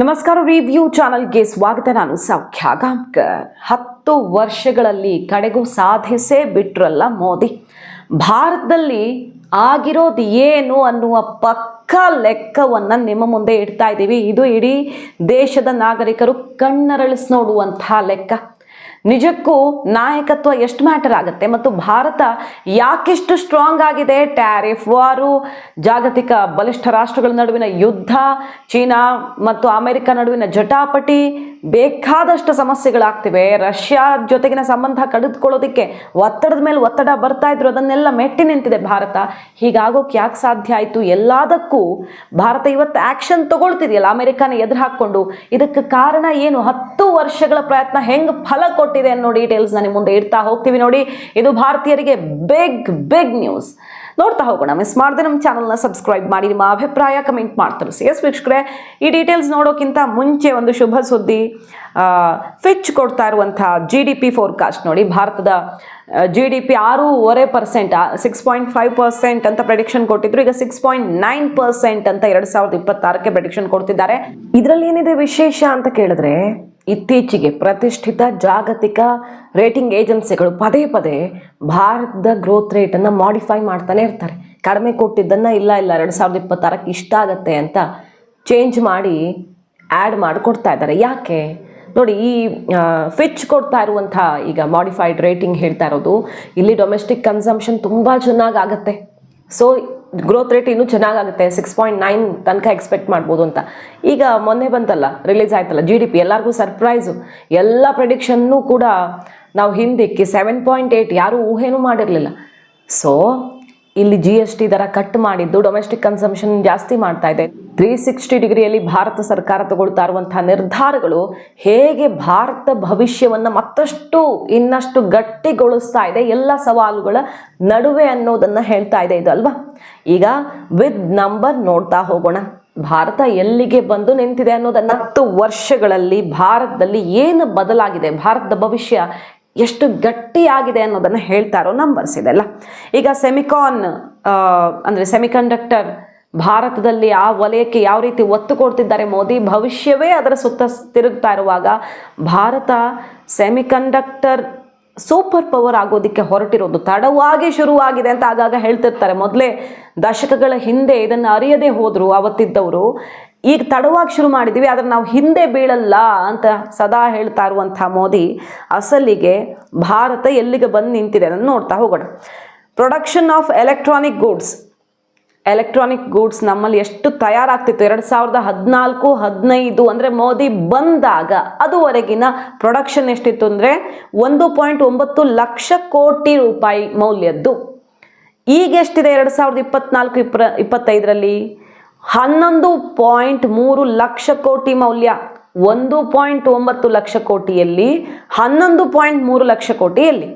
ನಮಸ್ಕಾರ ರಿವ್ಯೂ ಚಾನಲ್ಗೆ ಸ್ವಾಗತ. ನಾನು ಸೌಖ್ಯ ಗಾಂಕರ್ ಹತ್ತು ವರ್ಷಗಳಲ್ಲಿ ಕಡೆಗೂ ಸಾಧಿಸೇ ಬಿಟ್ರಲ್ಲ ಮೋದಿ. ಭಾರತದಲ್ಲಿ ಆಗಿರೋದು ಏನು ಅನ್ನುವ ಪಕ್ಕ ಲೆಕ್ಕವನ್ನು ನಿಮ್ಮ ಮುಂದೆ ಇಡ್ತಾ ಇದ್ದೀವಿ. ಇದು ಇಡೀ ದೇಶದ ನಾಗರಿಕರು ಕಣ್ಣರಳಿಸಿ ನೋಡುವಂತಹ ಲೆಕ್ಕ. ನಿಜಕ್ಕೂ ನಾಯಕತ್ವ ಎಷ್ಟು ಮ್ಯಾಟರ್ ಆಗುತ್ತೆ ಮತ್ತು ಭಾರತ ಯಾಕೆಷ್ಟು ಸ್ಟ್ರಾಂಗ್ ಆಗಿದೆ? ಟ್ಯಾರಿಫ್ ವಾರು ಜಾಗತಿಕ ಬಲಿಷ್ಠ ರಾಷ್ಟ್ರಗಳ ನಡುವಿನ ಯುದ್ಧ, ಚೀನಾ ಮತ್ತು ಅಮೆರಿಕ ನಡುವಿನ ಜಟಾಪಟಿ ಬೇಕಾದಷ್ಟು ಸಮಸ್ಯೆಗಳಾಗ್ತಿವೆ. ರಷ್ಯಾ ಜೊತೆಗಿನ ಸಂಬಂಧ ಕಡಿದುಕೊಳ್ಳೋದಕ್ಕೆ ಒತ್ತಡದ ಮೇಲೆ ಒತ್ತಡ ಬರ್ತಾ ಇದ್ರು, ಅದನ್ನೆಲ್ಲ ಮೆಟ್ಟಿ ನಿಂತಿದೆ ಭಾರತ. ಹೀಗಾಗೋಕೆ ಯಾಕೆ ಸಾಧ್ಯ ಆಯಿತು? ಎಲ್ಲದಕ್ಕೂ ಭಾರತ ಇವತ್ತು ಆ್ಯಕ್ಷನ್ ತಗೊಳ್ತಿದೆಯಲ್ಲ, ಅಮೆರಿಕನ ಎದುರು ಹಾಕ್ಕೊಂಡು. ಇದಕ್ಕೆ ಕಾರಣ ಏನು? ಹತ್ತು ವರ್ಷಗಳ ಪ್ರಯತ್ನ ಹೆಂಗೆ ಫಲ ಕೊಟ್ಟಿದೆ ಅನ್ನೋ ಡೀಟೇಲ್ಸ್ ನಿಮ್ಮ ಮುಂದೆ ಇಡ್ತಾ ಹೋಗ್ತೀವಿ ನೋಡಿ. ಇದು ಭಾರತೀಯರಿಗೆ ಬಿಗ್ ಬಿಗ್ ನ್ಯೂಸ್ ನೋಡ್ತಾ ಹೋಗೋಣ. ಮಿಸ್ ಮಾಡದೆ ನಮ್ಮ ಚಾನಲ್ನ ಸಬ್ಸ್ಕ್ರೈಬ್ ಮಾಡಿ. ನಿಮ್ಮ ಅಭಿಪ್ರಾಯ ಕಮೆಂಟ್ ಮಾಡ್ತಾರೆ ಸಿ ಎಸ್ ವೀಕ್ಷಕರೇ, ಈ ಡೀಟೇಲ್ಸ್ ನೋಡೋಕ್ಕಿಂತ ಮುಂಚೆ ಒಂದು ಶುಭ ಸುದ್ದಿ ಫಿಚ್ ಕೊಡ್ತಾ ಇರುವಂಥ ಜಿ ಡಿ ಪಿ ಫೋರ್ಕಾಸ್ಟ್ ನೋಡಿ. ಭಾರತದ ಜಿ ಡಿ ಪಿ ಆರೂವರೆ percent six point five percent ಅಂತ ಪ್ರೆಡಿಕ್ಷನ್ ಕೊಟ್ಟಿದ್ರು. ಈಗ ಸಿಕ್ಸ್ ಪಾಯಿಂಟ್ ನೈನ್ ಪರ್ಸೆಂಟ್ ಅಂತ ಎರಡು ಸಾವಿರದ ಇಪ್ಪತ್ತಾರಕ್ಕೆ ಪ್ರೆಡಿಕ್ಷನ್ ಕೊಡ್ತಿದ್ದಾರೆ. ಇದರಲ್ಲಿ ಏನಿದೆ ವಿಶೇಷ ಅಂತ ಕೇಳಿದ್ರೆ ಇತ್ತೀಚೆಗೆ ಪ್ರತಿಷ್ಠಿತ ಜಾಗತಿಕ ರೇಟಿಂಗ್ ಏಜೆನ್ಸಿಗಳು ಪದೇ ಪದೇ ಭಾರತದ ಗ್ರೋತ್ ರೇಟನ್ನು ಮಾಡಿಫೈ ಮಾಡ್ತಾನೆ ಇರ್ತಾರೆ. ಕಡಿಮೆ ಕೊಟ್ಟಿದ್ದನ್ನು ಇಲ್ಲ ಇಲ್ಲ, ಎರಡು ಸಾವಿರದ ಇಪ್ಪತ್ತಾರಕ್ಕೆ ಇಷ್ಟ ಆಗತ್ತೆ ಅಂತ ಚೇಂಜ್ ಮಾಡಿ ಆ್ಯಡ್ ಮಾಡಿಕೊಡ್ತಾ ಇದ್ದಾರೆ. ಯಾಕೆ? ನೋಡಿ, ಈ ಫಿಚ್ ಕೊಡ್ತಾ ಇರುವಂಥ ಈಗ ಮಾಡಿಫೈಡ್ ರೇಟಿಂಗ್ ಹೇಳ್ತಾ ಇರೋದು, ಇಲ್ಲಿ ಡೊಮೆಸ್ಟಿಕ್ ಕನ್ಸಂಪ್ಷನ್ ತುಂಬ ಚೆನ್ನಾಗಿ ಆಗುತ್ತೆ. ಸೊ ಗ್ರೋತ್ ರೇಟ್ ಇನ್ನೂ ಚೆನ್ನಾಗಾಗುತ್ತೆ ಸಿಕ್ಸ್ ಪಾಯಿಂಟ್ ನೈನ್ ತನಕ ಎಕ್ಸ್ಪೆಕ್ಟ್ ಮಾಡ್ಬೋದು ಅಂತ. ಈಗ ಮೊನ್ನೆ ಬಂತಲ್ಲ ರಿಲೀಸ್ ಆಯ್ತಲ್ಲ ಜಿ ಡಿ ಪಿ ಎಲ್ಲರಿಗೂ ಸರ್ಪ್ರೈಸು ಎಲ್ಲ ಪ್ರೆಡಿಕ್ಷನ್ನೂ ಕೂಡ ನಾವು ಹಿಂದಿಕ್ಕಿ ಸೆವೆನ್ ಪಾಯಿಂಟ್ ಏಯ್ಟ್ ಯಾರೂ ಊಹೆನೂ ಮಾಡಿರಲಿಲ್ಲ. ಸೊ ಇಲ್ಲಿ ಜಿ ಎಸ್ ಟಿ ದರ ಕಟ್ ಮಾಡಿದ್ದು ಡೊಮೆಸ್ಟಿಕ್ ಕನ್ಸಂಪ್ಷನ್ ಜಾಸ್ತಿ ಮಾಡ್ತಾ ಇದೆ. ತ್ರೀ ಸಿಕ್ಸ್ಟಿ ಡಿಗ್ರಿಯಲ್ಲಿ ಭಾರತ ಸರ್ಕಾರ ತಗೊಳ್ತಾ ಇರುವಂತಹ ನಿರ್ಧಾರಗಳು ಹೇಗೆ ಭಾರತ ಭವಿಷ್ಯವನ್ನ ಮತ್ತಷ್ಟು ಇನ್ನಷ್ಟು ಗಟ್ಟಿಗೊಳಿಸ್ತಾ ಇದೆ, ಎಲ್ಲ ಸವಾಲುಗಳ ನಡುವೆ ಅನ್ನೋದನ್ನ ಹೇಳ್ತಾ ಇದೆ ಇದು ಅಲ್ವಾ? ಈಗ ವಿತ್ ನಂಬರ್ ನೋಡ್ತಾ ಹೋಗೋಣ. ಭಾರತ ಎಲ್ಲಿಗೆ ಬಂದು ನಿಂತಿದೆ ಅನ್ನೋದನ್ನ ಹತ್ತು ವರ್ಷಗಳಲ್ಲಿ ಭಾರತದಲ್ಲಿ ಏನು ಬದಲಾಗಿದೆ? ಭಾರತದ ಭವಿಷ್ಯ ಎಷ್ಟು ಗಟ್ಟಿಯಾಗಿದೆ ಅನ್ನೋದನ್ನು ಹೇಳ್ತಾರೋ ನಂಬರ್ಸ್ ಇದೆಲ್ಲ. ಈಗ ಸೆಮಿಕಾನ್ ಅಂದರೆ ಸೆಮಿಕಂಡಕ್ಟರ್ ಭಾರತದಲ್ಲಿ ಆ ವಲಯಕ್ಕೆ ಯಾವ ರೀತಿ ಒತ್ತು ಕೊಡ್ತಿದ್ದಾರೆ ಮೋದಿ, ಭವಿಷ್ಯವೇ ಅದರ ಸುತ್ತ ತಿರುಗ್ತಾ ಇರುವಾಗ ಭಾರತ ಸೆಮಿಕಂಡಕ್ಟರ್ ಸೂಪರ್ ಪವರ್ ಆಗೋದಕ್ಕೆ ಹೊರಟಿರೋದು ತಡವಾಗಿ ಶುರುವಾಗಿದೆ ಅಂತ ಆಗಾಗ ಹೇಳ್ತಿರ್ತಾರೆ. ಮೊದಲೇ ದಶಕಗಳ ಹಿಂದೆ ಇದನ್ನು ಅರಿಯದೇ ಹೋದರು ಅವತ್ತಿದ್ದವರು. ಈಗ ತಡವಾಗಿ ಶುರು ಮಾಡಿದ್ದೀವಿ ಆದರೆ ನಾವು ಹಿಂದೆ ಬೀಳಲ್ಲ ಅಂತ ಸದಾ ಹೇಳ್ತಾ ಇರುವಂಥ ಮೋದಿ ಅಸಲಿಗೆ ಭಾರತ ಎಲ್ಲಿಗೆ ಬಂದು ನಿಂತಿದೆ ಅದನ್ನು ನೋಡ್ತಾ ಹೋಗೋಣ. Production of electronic goods electronic goods ನಮ್ಮಲ್ಲಿ ಎಷ್ಟು ತಯಾರಾಗ್ತಿತ್ತು? ಎರಡು ಸಾವಿರದ ಹದಿನಾಲ್ಕು, ಹದಿನೈದು ಅಂದರೆ ಮೋದಿ ಬಂದಾಗ ಅದುವರೆಗಿನ ಪ್ರೊಡಕ್ಷನ್ ಎಷ್ಟಿತ್ತು ಅಂದರೆ ಒಂದು ಪಾಯಿಂಟ್ ಒಂಬತ್ತು ಲಕ್ಷ ಕೋಟಿ ರೂಪಾಯಿ ಮೌಲ್ಯದ್ದು. ಈಗ ಎಷ್ಟಿದೆ ಎರಡು ಸಾವಿರದ ಇಪ್ಪತ್ನಾಲ್ಕು ಇಪ್ಪ ಇಪ್ಪತ್ತೈದರಲ್ಲಿ? ಹನ್ನೊಂದು ಪಾಯಿಂಟ್ ಮೂರು ಲಕ್ಷ ಕೋಟಿ ಮೌಲ್ಯ. ಒಂದು ಪಾಯಿಂಟ್ ಒಂಬತ್ತು ಲಕ್ಷ ಕೋಟಿಯಲ್ಲಿ, ಹನ್ನೊಂದು ಪಾಯಿಂಟ್ ಮೂರು ಲಕ್ಷ ಕೋಟಿಯಲ್ಲಿ.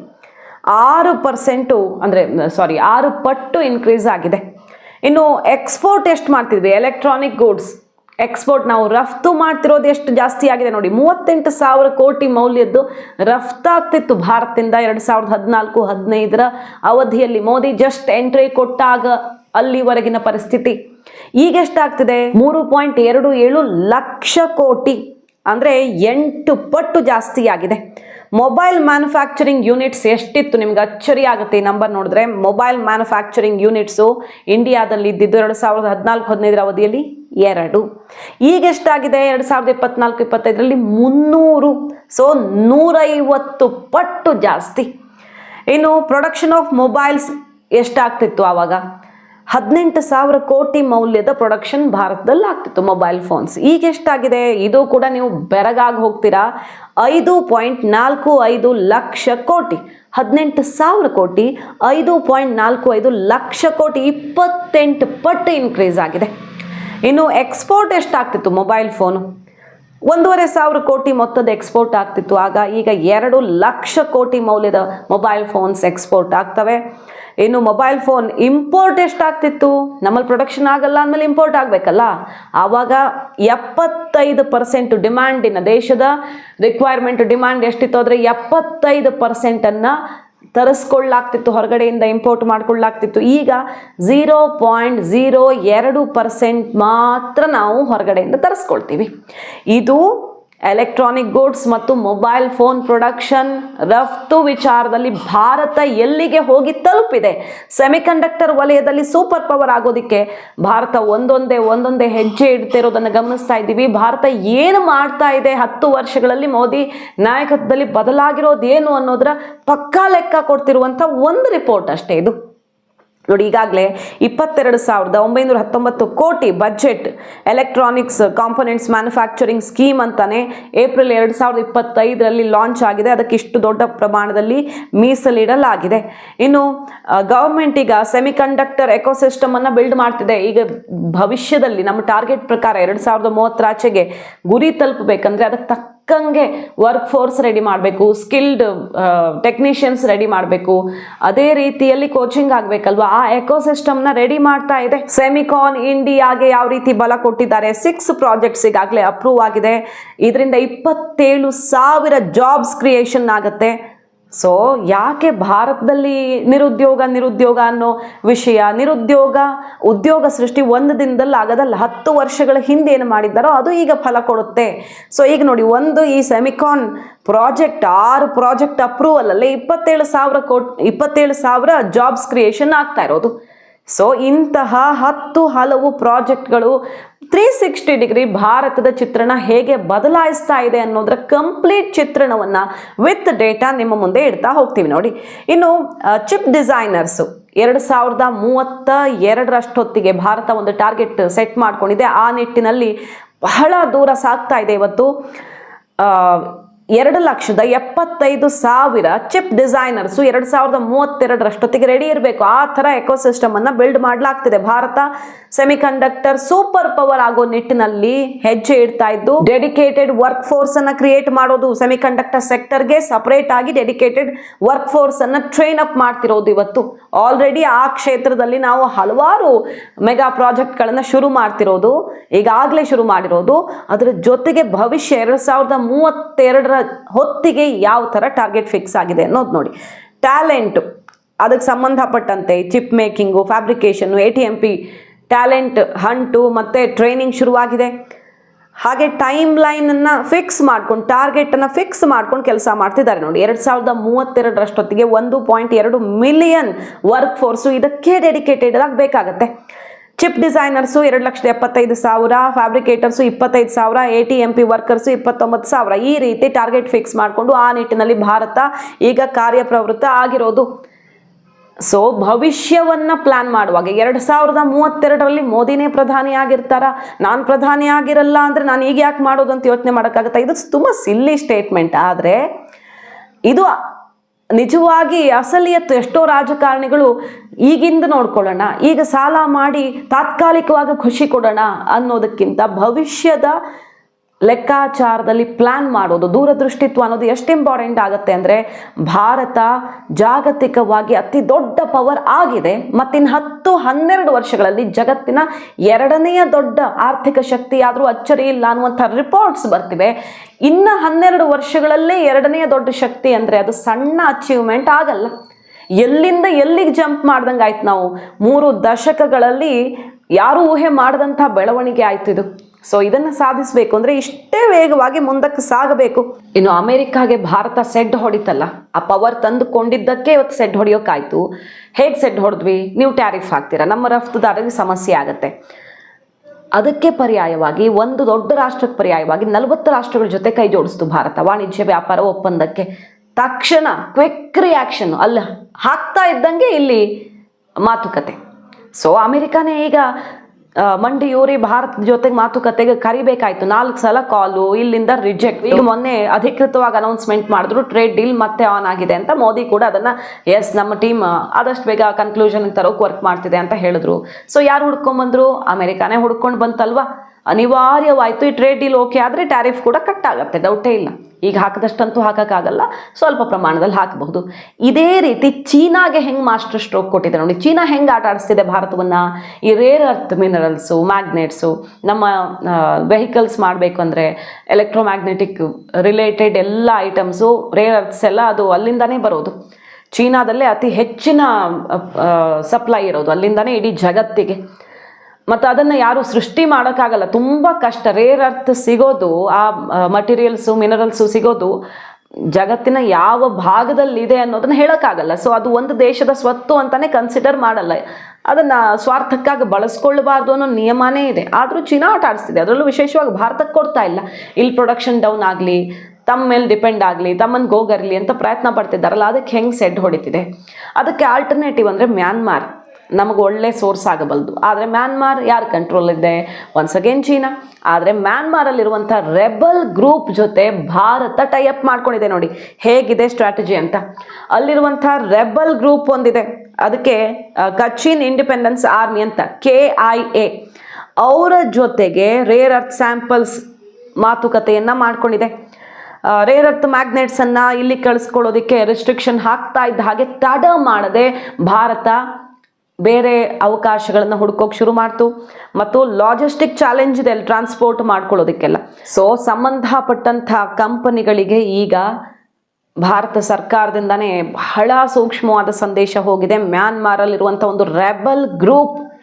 ಆರು ಪರ್ಸೆಂಟು ಅಂದರೆ ಸಾರಿ ಆರು ಪಟ್ಟು ಇನ್ಕ್ರೀಸ್ ಆಗಿದೆ. ಇನ್ನು ಎಕ್ಸ್ಪೋರ್ಟ್ ಎಷ್ಟು ಮಾಡ್ತಿದ್ವಿ? ಎಲೆಕ್ಟ್ರಾನಿಕ್ ಗೂಡ್ಸ್ ಎಕ್ಸ್ಪೋರ್ಟ್ ನಾವು ರಫ್ತು ಮಾಡ್ತಿರೋದು ಎಷ್ಟು ಜಾಸ್ತಿ ಆಗಿದೆ ನೋಡಿ. ಮೂವತ್ತೆಂಟು ಸಾವಿರ ಕೋಟಿ ಮೌಲ್ಯದ್ದು ರಫ್ತಾಗ್ತಿತ್ತು ಭಾರತದಿಂದ ಎರಡು ಸಾವಿರದ ಹದಿನಾಲ್ಕು, ಹದಿನೈದರ ಅವಧಿಯಲ್ಲಿ. ಮೋದಿ ಜಸ್ಟ್ ಎಂಟ್ರಿ ಕೊಟ್ಟಾಗ ಅಲ್ಲಿವರೆಗಿನ ಪರಿಸ್ಥಿತಿ. ಈಗ ಎಷ್ಟಾಗ್ತಿದೆ? ಮೂರು ಪಾಯಿಂಟ್ ಎರಡು ಏಳು ಲಕ್ಷ ಕೋಟಿ. ಅಂದರೆ ಎಂಟು ಪಟ್ಟು ಜಾಸ್ತಿ ಆಗಿದೆ ಮೊಬೈಲ್ ಮ್ಯಾನುಫ್ಯಾಕ್ಚರಿಂಗ್ ಯೂನಿಟ್ಸ್ ಎಷ್ಟಿತ್ತು? ನಿಮ್ಗೆ ಅಚ್ಚರಿ ಆಗುತ್ತೆ ಈ ನಂಬರ್ ನೋಡಿದ್ರೆ. ಮೊಬೈಲ್ ಮ್ಯಾನುಫ್ಯಾಕ್ಚರಿಂಗ್ ಯೂನಿಟ್ಸು ಇಂಡಿಯಾದಲ್ಲಿ ಇದ್ದಿದ್ದು ಎರಡು ಸಾವಿರದ ಹದಿನಾಲ್ಕು, ಹದಿನೈದರ ಅವಧಿಯಲ್ಲಿ ಎರಡು. ಈಗ ಎಷ್ಟಾಗಿದೆ? ಎರಡು ಸಾವಿರದ ಇಪ್ಪತ್ನಾಲ್ಕು, ಇಪ್ಪತ್ತೈದರಲ್ಲಿ ಮುನ್ನೂರು. ಸೊ ನೂರೈವತ್ತು ಪಟ್ಟು ಜಾಸ್ತಿ. ಇನ್ನು ಪ್ರೊಡಕ್ಷನ್ ಆಫ್ ಮೊಬೈಲ್ಸ್ ಎಷ್ಟಾಗ್ತಿತ್ತು ಆವಾಗ? ಹದಿನೆಂಟು ಸಾವಿರ ಕೋಟಿ ಮೌಲ್ಯದ ಪ್ರೊಡಕ್ಷನ್ ಭಾರತದಲ್ಲಿ ಆಗ್ತಿತ್ತು ಮೊಬೈಲ್ ಫೋನ್ಸ್ ಈಗ ಎಷ್ಟಾಗಿದೆ? ಇದು ಕೂಡ ನೀವು ಬೆರಗಾಗಿ ಹೋಗ್ತೀರಾ? ಐದು ಪಾಯಿಂಟ್ ನಾಲ್ಕು ಐದು ಲಕ್ಷ ಕೋಟಿ. ಹದಿನೆಂಟು ಸಾವಿರ ಕೋಟಿ, ಐದು ಪಾಯಿಂಟ್ ನಾಲ್ಕು ಐದು ಲಕ್ಷ ಕೋಟಿ, ಇಪ್ಪತ್ತೆಂಟು ಪಟ್ಟು ಇನ್ಕ್ರೀಸ್ ಆಗಿದೆ. ಇನ್ನು ಎಕ್ಸ್ಪೋರ್ಟ್ ಎಷ್ಟಾಗ್ತಿತ್ತು ಮೊಬೈಲ್ ಫೋನು ಒಂದೂವರೆ ಸಾವಿರ ಕೋಟಿ ಮೊತ್ತದ ಎಕ್ಸ್ಪೋರ್ಟ್ ಆಗ್ತಿತ್ತು. ಆಗ ಈಗ ಎರಡು ಲಕ್ಷ ಕೋಟಿ ಮೌಲ್ಯದ ಮೊಬೈಲ್ ಫೋನ್ಸ್ ಎಕ್ಸ್ಪೋರ್ಟ್ ಆಗ್ತವೆ. ಇನ್ನು ಮೊಬೈಲ್ ಫೋನ್ ಇಂಪೋರ್ಟ್ ಎಷ್ಟಾಗ್ತಿತ್ತು? ನಮ್ಮಲ್ಲಿ ಪ್ರೊಡಕ್ಷನ್ ಆಗಲ್ಲ ಅಂದಮೇಲೆ ಇಂಪೋರ್ಟ್ ಆಗಬೇಕಲ್ಲ? ಆವಾಗ ಎಪ್ಪತ್ತೈದು ಪರ್ಸೆಂಟ್ ಡಿಮ್ಯಾಂಡಿನ ದೇಶದ ರಿಕ್ವೈರ್ಮೆಂಟ್ ಡಿಮ್ಯಾಂಡ್ ಎಷ್ಟಿತ್ತು? ಅಂದರೆ ಎಪ್ಪತ್ತೈದು ಪರ್ಸೆಂಟನ್ನು ತರಿಸ್ಕೊಳ್ಳಾಗ್ತಿತ್ತು, ಹೊರಗಡೆಯಿಂದ ಇಂಪೋರ್ಟ್ ಮಾಡ್ಕೊಳ್ಳಾಗ್ತಿತ್ತು. ಈಗ ಝೀರೋ ಪಾಯಿಂಟ್ ಝೀರೋ ಎರಡು ಪರ್ಸೆಂಟ್ ಮಾತ್ರ ನಾವು ಹೊರಗಡೆಯಿಂದ ತರಿಸ್ಕೊಳ್ತೀವಿ. ಇದು ಎಲೆಕ್ಟ್ರಾನಿಕ್ ಗೂಡ್ಸ್ ಮತ್ತು ಮೊಬೈಲ್ ಫೋನ್ ಪ್ರೊಡಕ್ಷನ್ ರಫ್ತು ವಿಚಾರದಲ್ಲಿ ಭಾರತ ಎಲ್ಲಿಗೆ ಹೋಗಿ ತಲುಪಿದೆ? ಸೆಮಿಕಂಡಕ್ಟರ್ ವಲಯದಲ್ಲಿ ಸೂಪರ್ ಪವರ್ ಆಗೋದಕ್ಕೆ ಭಾರತ ಒಂದೊಂದೇ ಒಂದೊಂದೇ ಹೆಜ್ಜೆ ಇಡ್ತಿರೋದನ್ನು ಗಮನಿಸ್ತಾ ಇದ್ದೀವಿ. ಭಾರತ ಏನು ಮಾಡ್ತಾ ಇದೆ ಹತ್ತು ವರ್ಷಗಳಲ್ಲಿ ಮೋದಿ ನಾಯಕತ್ವದಲ್ಲಿ ಬದಲಾಗಿರೋದೇನು ಅನ್ನೋದರ ಪಕ್ಕಾ ಲೆಕ್ಕ ಕೊಡ್ತಿರುವಂಥ ಒಂದು ರಿಪೋರ್ಟ್ ಅಷ್ಟೇ ಇದು. ನೋಡಿ, ಈಗಾಗಲೇ ಇಪ್ಪತ್ತೆರಡು ಸಾವಿರದ ಒಂಬೈನೂರ ಹತ್ತೊಂಬತ್ತು ಕೋಟಿ budget electronics components manufacturing scheme ಅಂತಾನೆ ಏಪ್ರಿಲ್ ಎರಡು ಸಾವಿರದ ಇಪ್ಪತ್ತೈದರಲ್ಲಿ ಲಾಂಚ್ ಆಗಿದೆ. ಅದಕ್ಕೆ ಇಷ್ಟು ದೊಡ್ಡ ಪ್ರಮಾಣದಲ್ಲಿ ಮೀಸಲಿಡಲಾಗಿದೆ ಇನ್ನು ಗೌರ್ಮೆಂಟ್ ಈಗ ಸೆಮಿಕಂಡಕ್ಟರ್ ಎಕೋಸಿಸ್ಟಮ್ ಅನ್ನ ಬಿಲ್ಡ್ ಮಾಡ್ತಿದೆ. ಈಗ ಭವಿಷ್ಯದಲ್ಲಿ ನಮ್ಮ ಟಾರ್ಗೆಟ್ ಪ್ರಕಾರ ಎರಡು ಸಾವಿರದ ಮೂವತ್ತರಾಚೆಗೆ ಗುರಿ ತಲುಪಬೇಕಂದ್ರೆ ಅದಕ್ಕೆ ತಕ್ಕಂಗೆ ವರ್ಕ್ ಫೋರ್ಸ್ ರೆಡಿ ಮಾಡಬೇಕು ಸ್ಕಿಲ್ಡ್ ಟೆಕ್ನಿಷಿಯನ್ಸ್ ರೆಡಿ ಮಾಡಬೇಕು. ಅದೇ ರೀತಿಯಲ್ಲಿ ಕೋಚಿಂಗ್ ಆಗಬೇಕಲ್ವಾ? ಆ ಎಕೋಸಿಸ್ಟಮ್ನ ರೆಡಿ ಮಾಡ್ತಾ ಇದೆ. ಸೆಮಿಕಾನ್ ಇಂಡಿಯಾಗೆ ಯಾವ ರೀತಿ ಬಲ ಕೊಟ್ಟಿದ್ದಾರೆ? ಸಿಕ್ಸ್ ಪ್ರಾಜೆಕ್ಟ್ಸ್ ಈಗಾಗಲೇ ಅಪ್ರೂವ್ ಆಗಿದೆ. ಇದರಿಂದ ಇಪ್ಪತ್ತೇಳು ಸಾವಿರ ಜಾಬ್ಸ್ ಕ್ರಿಯೇಷನ್ ಆಗುತ್ತೆ. ಸೊ ಯಾಕೆ ಭಾರತದಲ್ಲಿ ನಿರುದ್ಯೋಗ ನಿರುದ್ಯೋಗ ಅನ್ನೋ ವಿಷಯ? ನಿರುದ್ಯೋಗ, ಉದ್ಯೋಗ ಸೃಷ್ಟಿ ಒಂದು ದಿನದಲ್ಲಿ ಆಗದಲ್ಲ, ಹತ್ತು ವರ್ಷಗಳ ಹಿಂದೆ ಏನು ಮಾಡಿದ್ದಾರೋ ಅದು ಈಗ ಫಲ ಕೊಡುತ್ತೆ. ಸೊ ಈಗ ನೋಡಿ, ಒಂದು ಈ ಸೆಮಿಕಾನ್ ಪ್ರಾಜೆಕ್ಟ್, ಆರು ಪ್ರಾಜೆಕ್ಟ್ ಅಪ್ರೂವಲ್ ಅಲ್ಲಿ ಇಪ್ಪತ್ತೇಳು ಸಾವಿರ ಕೋಟ್, ಇಪ್ಪತ್ತೇಳು ಸಾವಿರ ಜಾಬ್ಸ್ ಕ್ರಿಯೇಷನ್ ಆಗ್ತಾ ಇರೋದು. ಸೊ ಇಂತಹ ಹತ್ತು ಹಲವು ಪ್ರಾಜೆಕ್ಟ್ಗಳು ತ್ರೀ ಸಿಕ್ಸ್ಟಿ ಡಿಗ್ರಿ ಭಾರತದ ಚಿತ್ರಣ ಹೇಗೆ ಬದಲಾಯಿಸ್ತಾ ಇದೆ ಅನ್ನೋದರ ಕಂಪ್ಲೀಟ್ ಚಿತ್ರಣವನ್ನು ವಿತ್ ಡೇಟಾ ನಿಮ್ಮ ಮುಂದೆ ಇಡ್ತಾ ಹೋಗ್ತೀವಿ ನೋಡಿ. ಇನ್ನು ಚಿಪ್ ಡಿಸೈನರ್ಸು ಎರಡು ಸಾವಿರದ ಮೂವತ್ತ ಎರಡರಷ್ಟೊತ್ತಿಗೆ ಭಾರತ ಒಂದು ಟಾರ್ಗೆಟ್ ಸೆಟ್ ಮಾಡ್ಕೊಂಡಿದೆ. ಆ ನಿಟ್ಟಿನಲ್ಲಿ ಬಹಳ ದೂರ ಸಾಗ್ತಾ ಇದೆ ಇವತ್ತು. ಎರಡು ಲಕ್ಷದ ಎಪ್ಪತ್ತೈದು ಸಾವಿರ ಚಿಪ್ ಡಿಸೈನರ್ಸು ಎರಡು ಸಾವಿರದ ಮೂವತ್ತೆರಡರಷ್ಟೊತ್ತಿಗೆ ರೆಡಿ ಇರಬೇಕು. ಆ ಥರ ಎಕೋಸಿಸ್ಟಮ್ ಅನ್ನ ಬಿಲ್ಡ್ ಮಾಡಲಾಗ್ತಿದೆ. ಭಾರತ ಸೆಮಿಕಂಡಕ್ಟರ್ ಸೂಪರ್ ಪವರ್ ಆಗೋ ನಿಟ್ಟಿನಲ್ಲಿ ಹೆಜ್ಜೆ ಇಡ್ತಾ ಇದ್ದು ಡೆಡಿಕೇಟೆಡ್ ವರ್ಕ್ ಫೋರ್ಸ್ ಅನ್ನ ಕ್ರಿಯೇಟ್ ಮಾಡೋದು ಸೆಮಿಕಂಡಕ್ಟರ್ ಸೆಕ್ಟರ್ಗೆ ಸಪರೇಟ್ ಆಗಿ ಡೆಡಿಕೇಟೆಡ್ ವರ್ಕ್ ಫೋರ್ಸ್ ಅನ್ನ ಟ್ರೈನ್ ಅಪ್ ಮಾಡ್ತಿರೋದು ಇವತ್ತು. ಆಲ್ರೆಡಿ ಆ ಕ್ಷೇತ್ರದಲ್ಲಿ ನಾವು ಹಲವಾರು ಮೆಗಾ ಪ್ರಾಜೆಕ್ಟ್ಗಳನ್ನು ಶುರು ಮಾಡ್ತಿರೋದು, ಈಗಾಗಲೇ ಶುರು ಮಾಡಿರೋದು. ಅದರ ಜೊತೆಗೆ ಭವಿಷ್ಯ ಎರಡು ಸಾವಿರದ ಮೂವತ್ತೆರಡರ ಹೊತ್ತಿಗೆ ಯಾವ ಥರ ಟಾರ್ಗೆಟ್ ಫಿಕ್ಸ್ ಆಗಿದೆ ಅನ್ನೋದು ನೋಡಿ. ಟ್ಯಾಲೆಂಟ್ ಅದಕ್ಕೆ ಸಂಬಂಧಪಟ್ಟಂತೆ chip making ಫ್ಯಾಬ್ರಿಕೇಷನ್ನು A T M P talent hunt ಮತ್ತು ಟ್ರೈನಿಂಗ್ ಶುರುವಾಗಿದೆ. ಹಾಗೆ ಟೈಮ್ ಲೈನನ್ನು ಫಿಕ್ಸ್ ಮಾಡ್ಕೊಂಡು ಟಾರ್ಗೆಟನ್ನು ಫಿಕ್ಸ್ ಮಾಡ್ಕೊಂಡು ಕೆಲಸ ಮಾಡ್ತಿದ್ದಾರೆ ನೋಡಿ. ಎರಡು ಸಾವಿರದ ಮೂವತ್ತೆರಡರಷ್ಟೊತ್ತಿಗೆ ಒಂದು ಪಾಯಿಂಟ್ ಎರಡು ಮಿಲಿಯನ್ ವರ್ಕ್ ಫೋರ್ಸು ಇದಕ್ಕೆ ಡೆಡಿಕೇಟೆಡ್ ಆಗಬೇಕಾಗತ್ತೆ ಚಿಪ್ ಡಿಸೈನರ್ಸು ಎರಡು ಲಕ್ಷದ ಎಪ್ಪತ್ತೈದು ಸಾವಿರ, ಫ್ಯಾಬ್ರಿಕೇಟರ್ಸು ಇಪ್ಪತ್ತೈದು ಸಾವಿರ A T M P workers ಇಪ್ಪತ್ತೊಂಬತ್ತು ಸಾವಿರ. ಈ ರೀತಿ ಟಾರ್ಗೆಟ್ ಫಿಕ್ಸ್ ಮಾಡಿಕೊಂಡು ಆ ನಿಟ್ಟಿನಲ್ಲಿ ಭಾರತ ಈಗ ಕಾರ್ಯಪ್ರವೃತ್ತ ಆಗಿರೋದು. ಸೊ ಭವಿಷ್ಯವನ್ನ ಪ್ಲಾನ್ ಮಾಡುವಾಗ ಎರಡು ಸಾವಿರದ ಮೂವತ್ತೆರಡರಲ್ಲಿ ಮೋದಿನೇ ಪ್ರಧಾನಿ ಆಗಿರ್ತಾರ? ನಾನು ಪ್ರಧಾನಿ ಆಗಿರಲ್ಲ ಅಂದ್ರೆ ನಾನು ಈಗ ಯಾಕೆ ಮಾಡೋದು ಅಂತ ಯೋಚನೆ ಮಾಡೋಕ್ಕಾಗತ್ತಾ? ಇದು ತುಂಬ ಸಿಲ್ಲಿ ಸ್ಟೇಟ್ಮೆಂಟ್ ಆದರೆ, ಇದು ನಿಜವಾಗಿ ಅಸಲಿಯತ್ತು ಎಷ್ಟೋ ರಾಜಕಾರಣಿಗಳು ಈಗಿಂದ ನೋಡ್ಕೊಳ್ಳೋಣ ಈಗ ಸಾಲ ಮಾಡಿ ತಾತ್ಕಾಲಿಕವಾಗಿ ಖುಷಿ ಕೊಡೋಣ ಅನ್ನೋದಕ್ಕಿಂತ ಭವಿಷ್ಯದ ಲೆಕ್ಕಾಚಾರದಲ್ಲಿ ಪ್ಲಾನ್ ಮಾಡೋದು ದೂರದೃಷ್ಟಿತ್ವ ಅನ್ನೋದು ಎಷ್ಟು ಇಂಪಾರ್ಟೆಂಟ್ ಆಗುತ್ತೆ ಅಂದರೆ ಭಾರತ ಜಾಗತಿಕವಾಗಿ ಅತಿ ದೊಡ್ಡ ಪವರ್ ಆಗಿದೆ. ಮತ್ತಿನ್ನು ಹತ್ತು, ಹನ್ನೆರಡು ವರ್ಷಗಳಲ್ಲಿ ಜಗತ್ತಿನ ಎರಡನೆಯ ದೊಡ್ಡ ಆರ್ಥಿಕ ಶಕ್ತಿ ಆದರೂ ಅಚ್ಚರಿ ಇಲ್ಲ ಅನ್ನುವಂಥ ರಿಪೋರ್ಟ್ಸ್ ಬರ್ತಿವೆ. ಇನ್ನು ಹನ್ನೆರಡು ವರ್ಷಗಳಲ್ಲೇ ಎರಡನೆಯ ದೊಡ್ಡ ಶಕ್ತಿ ಅಂದರೆ ಅದು ಸಣ್ಣ ಅಚೀವ್ಮೆಂಟ್ ಆಗಲ್ಲ. ಎಲ್ಲಿಂದ ಎಲ್ಲಿಗೆ ಜಂಪ್ ಮಾಡ್ದಂಗೆ ಆಯ್ತು ನಾವು? ಮೂರು ದಶಕಗಳಲ್ಲಿ ಯಾರೂ ಊಹೆ ಮಾಡಿದಂಥ ಬೆಳವಣಿಗೆ ಆಯ್ತು ಇದು. ಸೊ ಇದನ್ನು ಸಾಧಿಸಬೇಕು ಅಂದರೆ ಇಷ್ಟೇ ವೇಗವಾಗಿ ಮುಂದಕ್ಕೆ ಸಾಗಬೇಕು. ಇನ್ನು ಅಮೆರಿಕಾಗೆ ಭಾರತ ಸೆಡ್ ಹೊಡಿತಲ್ಲ, ಆ ಪವರ್ ತಂದುಕೊಂಡಿದ್ದಕ್ಕೆ ಇವತ್ತು ಸೆಡ್ ಹೊಡೆಯೋಕ್ಕಾಯಿತು ಹೇಗೆ ಸೆಡ್ ಹೊಡೆದ್ವಿ? ನೀವು ಟ್ಯಾರಿಫ್ ಹಾಕ್ತೀರಾ? ನಮ್ಮ ರಫ್ತುದಾರರಿಗೆ ಸಮಸ್ಯೆ ಆಗುತ್ತೆ. ಅದಕ್ಕೆ ಪರ್ಯಾಯವಾಗಿ, ಒಂದು ದೊಡ್ಡ ರಾಷ್ಟ್ರಕ್ಕೆ ಪರ್ಯಾಯವಾಗಿ ನಲವತ್ತು ರಾಷ್ಟ್ರಗಳ ಜೊತೆ ಕೈ ಜೋಡಿಸ್ತು ಭಾರತ. ವಾಣಿಜ್ಯ ವ್ಯಾಪಾರ ಒಪ್ಪಂದಕ್ಕೆ. ತಕ್ಷಣ ಕ್ವಿಕ್ ರಿಯಾಕ್ಷನ್ ಅಲ್ಲಿ ಹಾಕ್ತಾ ಇದ್ದಂಗೆ ಇಲ್ಲಿ ಮಾತುಕತೆ. ಸೊ ಅಮೆರಿಕಾನೇ ಈಗ ಆ, ಮಂಡಿಯೂರಿ ಭಾರತದ ಜೊತೆಗೆ ಮಾತುಕತೆಗೆ ಕರಿಬೇಕಾಯ್ತು. ನಾಲ್ಕು ಸಲ ಕಾಲು ಇಲ್ಲಿಂದ ರಿಜೆಕ್ಟ್ ಈಗ ಮೊನ್ನೆ ಅಧಿಕೃತವಾಗಿ ಅನೌನ್ಸ್ಮೆಂಟ್ ಮಾಡಿದ್ರು ಟ್ರೇಡ್ ಡೀಲ್ ಮತ್ತೆ ಆನ್ ಆಗಿದೆ ಅಂತ ಮೋದಿ ಕೂಡ ಅದನ್ನ ಎಸ್ ನಮ್ಮ ಟೀಮ್ ಆದಷ್ಟು ಬೇಗ ಕನ್ಕ್ಲೂಷನ್ ತರೋಕೆ ವರ್ಕ್ ಮಾಡ್ತಿದೆ ಅಂತ ಹೇಳಿದ್ರು. ಸೊ ಯಾರು ಹುಡ್ಕೊಂಡ್ಬಂದ್ರು ಅಮೆರಿಕಾನೇ ಹುಡ್ಕೊಂಡು ಬಂತಲ್ವಾ? ಅನಿವಾರ್ಯವಾಯಿತು, ಈ ಟ್ರೇಡ್ ಡೀಲ್ ಓಕೆ ಆದರೆ ಟ್ಯಾರಿಫ್ ಕೂಡ ಕಟ್ ಆಗುತ್ತೆ ಡೌಟೇ ಇಲ್ಲ. ಈಗ ಹಾಕಿದಷ್ಟಂತೂ ಹಾಕೋಕ್ಕಾಗಲ್ಲ ಸ್ವಲ್ಪ ಪ್ರಮಾಣದಲ್ಲಿ ಹಾಕಬಹುದು. ಇದೇ ರೀತಿ ಚೀನಾಗೆ ಹೆಂಗೆ ಮಾಸ್ಟರ್ ಸ್ಟ್ರೋಕ್ ಕೊಟ್ಟಿದೆ ನೋಡಿ, ಚೀನಾ ಹೆಂಗೆ ಆಟ ಆಡಿಸ್ತಿದೆ ಭಾರತವನ್ನು? ಈ ರೇರ್ ಅರ್ತ್ ಮಿನರಲ್ಸು ಮ್ಯಾಗ್ನೆಟ್ಸು ನಮ್ಮ ವೆಹಿಕಲ್ಸ್ ಮಾಡಬೇಕು ಅಂದರೆ ಎಲೆಕ್ಟ್ರೋಮ್ಯಾಗ್ನೆಟಿಕ್ ರಿಲೇಟೆಡ್ ಎಲ್ಲ ಐಟಮ್ಸು ರೇರ್ ಅರ್ಥ್ಸ್ ಎಲ್ಲ ಅದು ಅಲ್ಲಿಂದನೇ ಬರೋದು. ಚೀನಾದಲ್ಲೇ ಅತಿ ಹೆಚ್ಚಿನ ಸಪ್ಲೈ ಇರೋದು, ಅಲ್ಲಿಂದಾನೇ ಇಡೀ ಜಗತ್ತಿಗೆ. ಮತ್ತು ಅದನ್ನು ಯಾರು ಸೃಷ್ಟಿ ಮಾಡೋಕ್ಕಾಗಲ್ಲ. ತುಂಬ ಕಷ್ಟ. ರೇರ್ ಅರ್ತ್ ಸಿಗೋದು, ಆ ಮಟೀರಿಯಲ್ಸು ಮಿನರಲ್ಸು ಸಿಗೋದು, ಜಗತ್ತಿನ ಯಾವ ಭಾಗದಲ್ಲಿದೆ ಅನ್ನೋದನ್ನ ಹೇಳೋಕ್ಕಾಗಲ್ಲ. ಸೊ ಅದು ಒಂದು ದೇಶದ ಸ್ವತ್ತು ಅಂತಲೇ ಕನ್ಸಿಡರ್ ಮಾಡಲ್ಲ. ಅದನ್ನು ಸ್ವಾರ್ಥಕ್ಕಾಗಿ ಬಳಸ್ಕೊಳ್ಬಾರ್ದು ಅನ್ನೋ ನಿಯಮನೇ ಇದೆ. ಆದರೂ ಚೀನಾ ಆಟ ಆಡಿಸ್ತಿದೆ. ಅದರಲ್ಲೂ ವಿಶೇಷವಾಗಿ ಭಾರತಕ್ಕೆ ಕೊಡ್ತಾ ಇಲ್ಲ. ಇಲ್ಲಿ ಪ್ರೊಡಕ್ಷನ್ ಡೌನ್ ಆಗಲಿ ತಮ್ಮ ಮೇಲೆ ಡಿಪೆಂಡ್ ಆಗಲಿ ತಮ್ಮನ್ನು ಗೋಗರ್ಲಿ ಅಂತ ಪ್ರಯತ್ನ ಪಡ್ತಿದ್ದಾರಲ್ಲ. ಅದಕ್ಕೆ ಹೆಂಗೆ ಸೆಡ್ ಹೊಡಿತಿದೆ? ಅದಕ್ಕೆ ಆಲ್ಟರ್ನೇಟಿವ್ ಅಂದರೆ ಮ್ಯಾನ್ಮಾರ್ ನಮಗೆ ಒಳ್ಳೆ ಸೋರ್ಸ್ ಆಗಬಲ್ದು. ಆದರೆ ಮ್ಯಾನ್ಮಾರ್ ಯಾರು ಕಂಟ್ರೋಲ್ ಇದೆ? Once again China. ಆದರೆ ಮ್ಯಾನ್ಮಾರಲ್ಲಿರುವಂಥ ರೆಬಲ್ ಗ್ರೂಪ್ ಜೊತೆ ಭಾರತ ಟೈಅಪ್ ಮಾಡ್ಕೊಂಡಿದೆ ನೋಡಿ. ಹೇಗಿದೆ ಸ್ಟ್ರಾಟಜಿ ಅಂತ? ಅಲ್ಲಿರುವಂಥ ರೆಬಲ್ ಗ್ರೂಪ್ ಒಂದಿದೆ. ಅದಕ್ಕೆ ಕಚ್ಚಿನ್ ಇಂಡಿಪೆಂಡೆನ್ಸ್ ಆರ್ಮಿ ಅಂತ ಕೆ ಐ ಎ ಅವರ ಜೊತೆಗೆ ರೇರ್ ಅರ್ತ್ ಸ್ಯಾಂಪಲ್ಸ್ ಮಾತುಕತೆಯನ್ನು ಮಾಡ್ಕೊಂಡಿದೆ. ರೇರ್ ಅರ್ತ್ ಮ್ಯಾಗ್ನೆಟ್ಸನ್ನು ಇಲ್ಲಿ ಕಳಿಸ್ಕೊಳ್ಳೋದಕ್ಕೆ ರೆಸ್ಟ್ರಿಕ್ಷನ್ ಹಾಕ್ತಾ ಇದ್ದ ಹಾಗೆ ತಡ ಮಾಡದೆ ಭಾರತ ಬೇರೆ ಅವಕಾಶಗಳನ್ನು ಹುಡ್ಕೋಕೆ ಶುರು ಮಾಡ್ತು. ಮತ್ತು ಲಾಜಿಸ್ಟಿಕ್ ಚಾಲೆಂಜ್ ಇದೆ ಟ್ರಾನ್ಸ್ಪೋರ್ಟ್ ಮಾಡ್ಕೊಳ್ಳೋದಕ್ಕೆಲ್ಲ. ಸೊ ಸಂಬಂಧಪಟ್ಟಂಥ ಕಂಪನಿಗಳಿಗೆ ಈಗ ಭಾರತ ಸರ್ಕಾರದಿಂದನೇ ಬಹಳ ಸೂಕ್ಷ್ಮವಾದ ಸಂದೇಶ ಹೋಗಿದೆ. ಮ್ಯಾನ್ಮಾರಲ್ಲಿರುವಂಥ ಒಂದು ರೆಬಲ್ ಗ್ರೂಪ್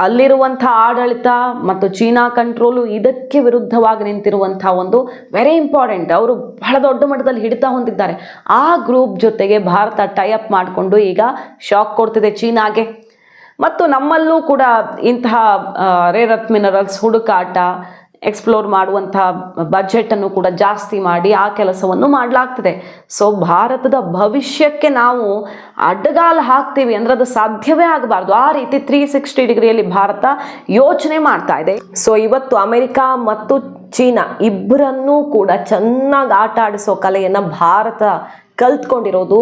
ಅಲ್ಲಿರುವಂಥ ಆಡಳಿತ ಮತ್ತು ಚೀನಾ ಕಂಟ್ರೋಲು ಇದಕ್ಕೆ ವಿರುದ್ಧವಾಗಿ ನಿಂತಿರುವಂಥ ಒಂದು ವೆರಿ ಇಂಪಾರ್ಟೆಂಟ್ ಅವರು ಬಹಳ ದೊಡ್ಡ ಮಟ್ಟದಲ್ಲಿ ಹಿಡಿತಾ ಹೊಂದಿದ್ದಾರೆ. ಆ ಗ್ರೂಪ್ ಜೊತೆಗೆ ಭಾರತ ಟೈಅಪ್ ಮಾಡಿಕೊಂಡು ಈಗ ಶಾಕ್ ಕೊಡ್ತಿದೆ ಚೀನಾಗೆ. ಮತ್ತು ನಮ್ಮಲ್ಲೂ ಕೂಡ ಇಂತಹ ರೇರ್ ಮಿನರಲ್ಸ್ ಹುಡುಕಾಟ ಎಕ್ಸ್ಪ್ಲೋರ್ ಮಾಡುವಂತಹ ಬಜೆಟ್ ಅನ್ನು ಕೂಡ ಜಾಸ್ತಿ ಮಾಡಿ ಆ ಕೆಲಸವನ್ನು ಮಾಡಲಾಗ್ತದೆ. ಸೊ ಭಾರತದ ಭವಿಷ್ಯಕ್ಕೆ ನಾವು ಅಡ್ಡಗಾಲ ಹಾಕ್ತೀವಿ ಅಂದ್ರೆ ಅದು ಸಾಧ್ಯವೇ ಆಗಬಾರ್ದು. ಆ ರೀತಿ ತ್ರೀ ಸಿಕ್ಸ್ಟಿ ಡಿಗ್ರಿಯಲ್ಲಿ ಭಾರತ ಯೋಚನೆ ಮಾಡ್ತಾ ಇದೆ. ಸೊ ಇವತ್ತು ಅಮೆರಿಕ ಮತ್ತು ಚೀನಾ ಇಬ್ಬರನ್ನೂ ಕೂಡ ಚೆನ್ನಾಗಿ ಆಟ ಆಡಿಸೋ ಕಲೆಯನ್ನು ಭಾರತ ಕಲ್ತ್ಕೊಂಡಿರೋದು.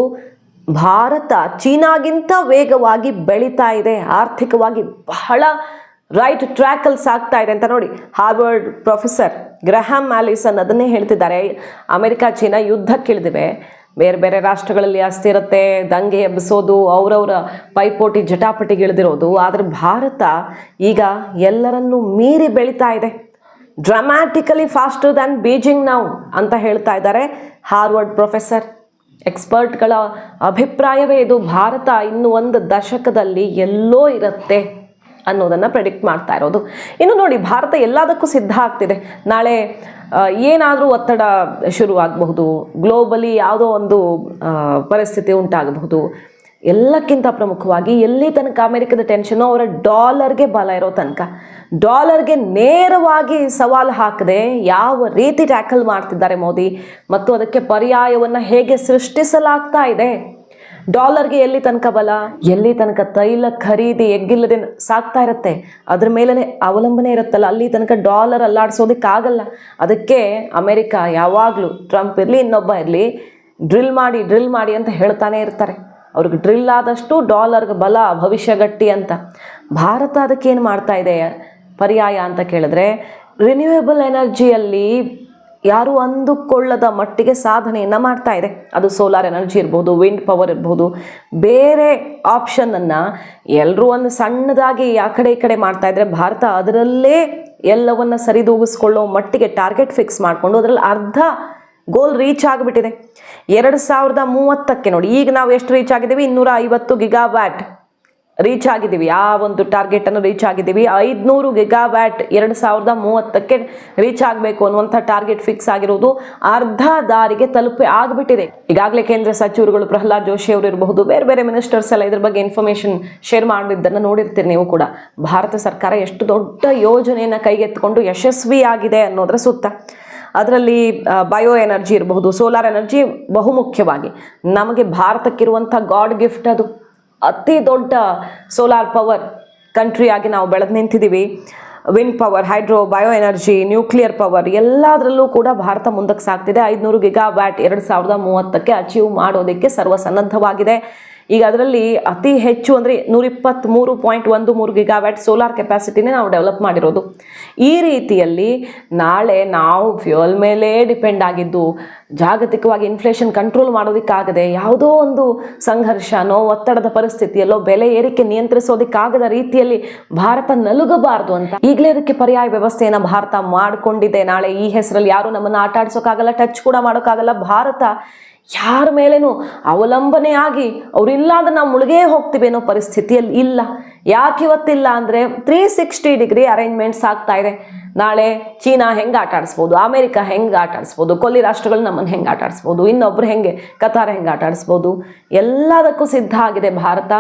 ಭಾರತ ಚೀನಾಗಿಂತ ವೇಗವಾಗಿ ಬೆಳೀತಾ ಇದೆ. ಆರ್ಥಿಕವಾಗಿ ಬಹಳ ರೈಟ್ ಟ್ರ್ಯಾಕಲ್ಲಿ ಸಾಗ್ತಾ ಇದೆ ಅಂತ ನೋಡಿ ಹಾರ್ವರ್ಡ್ ಪ್ರೊಫೆಸರ್ ಗ್ರಹಾಮ್ ಮ್ಯಾಲಿಸನ್ ಅದನ್ನೇ ಹೇಳ್ತಿದ್ದಾರೆ. ಅಮೆರಿಕ, ಚೀನಾ ಯುದ್ಧಕ್ಕಿಳಿದಿವೆ ಬೇರೆ ಬೇರೆ ರಾಷ್ಟ್ರಗಳಲ್ಲಿ ಅಸ್ಥಿರತೆ ದಂಗೆ ಎಬ್ಬಿಸೋದು, ಅವರವರ ಪೈಪೋಟಿ ಜಟಾಪಟಿಗಿಳಿದಿರೋದು ಆದರೆ ಭಾರತ ಈಗ ಎಲ್ಲರನ್ನೂ ಮೀರಿ ಬೆಳೀತಾ ಇದೆ. ಡ್ರಾಮ್ಯಾಟಿಕಲಿ ಫಾಸ್ಟರ್ ದ್ಯಾನ್ ಬೀಜಿಂಗ್ ನಾವು ಅಂತ ಹೇಳ್ತಾ ಇದ್ದಾರೆ ಹಾರ್ವರ್ಡ್ ಪ್ರೊಫೆಸರ್ ಎಕ್ಸ್ಪರ್ಟ್ಗಳ ಅಭಿಪ್ರಾಯವೇ ಇದು. ಭಾರತ ಇನ್ನು ಒಂದು ದಶಕದಲ್ಲಿ ಎಲ್ಲೋ ಇರುತ್ತೆ. ಅನ್ನೋದನ್ನು ಪ್ರೆಡಿಕ್ಟ್ ಮಾಡ್ತಾ ಇರೋದು. ಇನ್ನು ನೋಡಿ, ಭಾರತ ಎಲ್ಲದಕ್ಕೂ ಸಿದ್ಧ ಆಗ್ತಿದೆ. ನಾಳೆ ಏನಾದರೂ ಒತ್ತಡ ಶುರುವಾಗಬಹುದು ಗ್ಲೋಬಲಿ ಯಾವುದೋ ಒಂದು ಪರಿಸ್ಥಿತಿ ಉಂಟಾಗಬಹುದು. ಎಲ್ಲಕ್ಕಿಂತ ಪ್ರಮುಖವಾಗಿ ಎಲ್ಲಿ ತನಕ ಅಮೆರಿಕದ ಟೆನ್ಷನು ಅವರ ಡಾಲರ್ಗೆ ಬಲ ಇರೋ ತನಕ. ಡಾಲರ್ಗೆ ನೇರವಾಗಿ ಸವಾಲು ಹಾಕದೆ ಯಾವ ರೀತಿ ಟ್ಯಾಕಲ್ ಮಾಡ್ತಿದ್ದಾರೆ ಮೋದಿ ಮತ್ತು ಅದಕ್ಕೆ ಪರ್ಯಾಯವನ್ನು ಹೇಗೆ ಸೃಷ್ಟಿಸಲಾಗ್ತಾ ಇದೆ? ಡಾಲರ್ಗೆ ಎಲ್ಲಿ ತನಕ ಬಲ? ಎಲ್ಲಿ ತನಕ ತೈಲ ಖರೀದಿ ಎಗ್ಗಿಲ್ಲದೆ ಸಾಕ್ತಾ ಇರುತ್ತೆ? ಅದ್ರ ಮೇಲೇ ಅವಲಂಬನೆ ಇರುತ್ತಲ್ಲ, ಅಲ್ಲಿ ತನಕ ಡಾಲರ್ ಅಲ್ಲಾಡ್ಸೋದಕ್ಕಾಗಲ್ಲ. ಅದಕ್ಕೆ ಅಮೆರಿಕ ಯಾವಾಗಲೂ ಟ್ರಂಪ್ ಇರಲಿ, ಇನ್ನೊಬ್ಬ ಇರಲಿ, ಡ್ರಿಲ್ ಮಾಡಿ ಡ್ರಿಲ್ ಮಾಡಿ ಅಂತ ಹೇಳ್ತಾನೆ ಇರ್ತಾರೆ. ಅವ್ರಿಗೆ ಡ್ರಿಲ್ ಆದಷ್ಟು ಡಾಲರ್ಗೆ ಬಲ, ಭವಿಷ್ಯ ಗಟ್ಟಿ ಅಂತ. ಭಾರತ ಅದಕ್ಕೆ ಏನು ಮಾಡ್ತಾ ಇದೆ ಪರ್ಯಾಯ ಅಂತ ಕೇಳಿದ್ರೆ ರಿನ್ಯೂಯಬಲ್ ಎನರ್ಜಿಯಲ್ಲಿ ಯಾರು ಅಂದುಕೊಳ್ಳದ ಮಟ್ಟಿಗೆ ಸಾಧನೆಯನ್ನು ಮಾಡ್ತಾ ಇದೆ. ಅದು ಸೋಲಾರ್ ಎನರ್ಜಿ ಇರ್ಬೋದು ವಿಂಡ್ ಪವರ್ ಇರ್ಬೋದು, ಬೇರೆ ಆಪ್ಷನನ್ನು ಎಲ್ಲರೂ ಒಂದು ಸಣ್ಣದಾಗಿ ಆ ಕಡೆ ಈ ಕಡೆ ಮಾಡ್ತಾ ಇದ್ರೆ ಭಾರತ ಅದರಲ್ಲೇ ಎಲ್ಲವನ್ನ ಸರಿದೂಗಿಸ್ಕೊಳ್ಳೋ ಮಟ್ಟಿಗೆ ಟಾರ್ಗೆಟ್ ಫಿಕ್ಸ್ ಮಾಡಿಕೊಂಡು ಅದರಲ್ಲಿ ಅರ್ಧ ಗೋಲ್ ರೀಚ್ ಆಗಿಬಿಟ್ಟಿದೆ. ಎರಡು ಸಾವಿರದ ಮೂವತ್ತಕ್ಕೆ ನೋಡಿ, ಈಗ ನಾವು ಎಷ್ಟು ರೀಚ್ ಆಗಿದ್ದೀವಿ? ಇನ್ನೂರ ಐವತ್ತು ಗಿಗಾ ವ್ಯಾಟ್ ರೀಚ್ ಆಗಿದ್ದೀವಿ. ಆ ಒಂದು ಟಾರ್ಗೆಟನ್ನು ರೀಚ್ ಆಗಿದ್ದೀವಿ. ಐದುನೂರು ಗಿಗಾ ವ್ಯಾಟ್ ಎರಡು ಸಾವಿರದ ಮೂವತ್ತಕ್ಕೆ ರೀಚ್ ಆಗಬೇಕು ಅನ್ನುವಂಥ ಟಾರ್ಗೆಟ್ ಫಿಕ್ಸ್ ಆಗಿರೋದು ಅರ್ಧ ದಾರಿಗೆ ತಲುಪಿ ಆಗಿಬಿಟ್ಟಿದೆ. ಈಗಾಗಲೇ ಕೇಂದ್ರ ಸಚಿವರುಗಳು ಪ್ರಹ್ಲಾದ್ ಜೋಶಿ ಅವರು ಇರಬಹುದು, ಬೇರೆ ಬೇರೆ ಮಿನಿಸ್ಟರ್ಸ್ ಎಲ್ಲ ಇದ್ರ ಬಗ್ಗೆ ಇನ್ಫಾರ್ಮೇಷನ್ ಶೇರ್ ಮಾಡಿದ್ದನ್ನು ನೋಡಿರ್ತೀರಿ ನೀವು ಕೂಡ. ಭಾರತ ಸರ್ಕಾರ ಎಷ್ಟು ದೊಡ್ಡ ಯೋಜನೆಯನ್ನು ಕೈಗೆತ್ತಿಕೊಂಡು ಯಶಸ್ವಿಯಾಗಿದೆ ಅನ್ನೋದರ ಸುತ್ತ. ಅದರಲ್ಲಿ ಬಯೋ ಎನರ್ಜಿ ಇರಬಹುದು ಸೋಲಾರ್ ಎನರ್ಜಿ ಬಹುಮುಖ್ಯವಾಗಿ. ನಮಗೆ ಭಾರತಕ್ಕಿರುವಂಥ ಗಾಡ್ ಗಿಫ್ಟ್ ಅದು. ಅತಿ ದೊಡ್ಡ ಸೋಲಾರ್ ಪವರ್ ಕಂಟ್ರಿಯಾಗಿ ನಾವು ಬೆಳೆದು ನಿಂತಿದ್ದೀವಿ wind power hydro bio energy nuclear power ಎಲ್ಲದರಲ್ಲೂ ಕೂಡ ಭಾರತ ಮುಂದಕ್ಕೆ ಸಾಗ್ತಿದೆ. ಐದುನೂರು ಗಿಗಾ ವ್ಯಾಟ್ ಎರಡು ಸಾವಿರದ ಮೂವತ್ತಕ್ಕೆ ಅಚೀವ್ ಮಾಡೋದಕ್ಕೆ ಸರ್ವಸನ್ನದ್ಧವಾಗಿದೆ. ಈಗ ಅದರಲ್ಲಿ ಅತಿ ಹೆಚ್ಚು ಅಂದರೆ ನೂರಿಪ್ಪತ್ತ್ಮೂರು ಪಾಯಿಂಟ್ ಒಂದು ಮೂರು ಗಿಗಾವ್ಯಾಟ್ ಸೋಲಾರ್ ಕೆಪಾಸಿಟಿನೇ ನಾವು ಡೆವಲಪ್ ಮಾಡಿರೋದು. ಈ ರೀತಿಯಲ್ಲಿ ನಾಳೆ ನಾವು ಫ್ಯೂಯಲ್ ಮೇಲೆ ಡಿಪೆಂಡ್ ಆಗಿದ್ದು, ಜಾಗತಿಕವಾಗಿ ಇನ್ಫ್ಲೇಷನ್ ಕಂಟ್ರೋಲ್ ಮಾಡೋದಕ್ಕಾಗದೆ ಯಾವುದೋ ಒಂದು ಸಂಘರ್ಷನೋ ಒತ್ತಡದ ಪರಿಸ್ಥಿತಿಯಲ್ಲೋ ಬೆಲೆ ಏರಿಕೆ ನಿಯಂತ್ರಿಸೋದಕ್ಕಾಗದ ರೀತಿಯಲ್ಲಿ ಭಾರತ ನಲುಗಬಾರದು ಅಂತ. ಈಗಲೇ ಅದಕ್ಕೆ ಪರ್ಯಾಯ ವ್ಯವಸ್ಥೆಯನ್ನು ಭಾರತ ಮಾಡಿಕೊಂಡಿದೆ. ನಾಳೆ ಈ ಹೆಸರಲ್ಲಿ ಯಾರು ನಮ್ಮನ್ನು ಆಟ ಆಡಿಸೋಕ್ಕಾಗಲ್ಲ ಟಚ್ ಕೂಡ ಮಾಡೋಕ್ಕಾಗಲ್ಲ. ಭಾರತ ಯಾರ ಮೇಲೇನೂ ಅವಲಂಬನೆ ಆಗಿ ಅಂದ್ರೆ ನಾವು ಮುಳುಗೇ ಹೋಗ್ತೀವಿ ಅನ್ನೋ ಪರಿಸ್ಥಿತಿಯಲ್ಲಿ ಇಲ್ಲ. ಯಾಕೆ ಇವತ್ತಿಲ್ಲ ಅಂದರೆ ತ್ರೀ ಸಿಕ್ಸ್ಟಿ ಡಿಗ್ರಿ ಅರೇಂಜ್ಮೆಂಟ್ಸ್ ಆಗ್ತಾ ಇದೆ. ನಾಳೆ ಚೀನಾ ಹೆಂಗೆ ಆಟ ಆಡಿಸ್ಬೋದು? ಅಮೇರಿಕಾ ಹೆಂಗೆ ಆಟ ಆಡಿಸ್ಬೋದು? ಕೊಲ್ಲಿ ರಾಷ್ಟ್ರಗಳು ನಮ್ಮನ್ನು ಹೆಂಗೆ ಆಟ ಆಡಿಸ್ಬೋದು? ಇನ್ನೊಬ್ರು ಹೆಂಗೆ? ಕತಾರ ಹೆಂಗೆ ಆಟ ಆಡಿಸ್ಬೋದು? ಎಲ್ಲದಕ್ಕೂ ಸಿದ್ಧ ಆಗಿದೆ ಭಾರತ.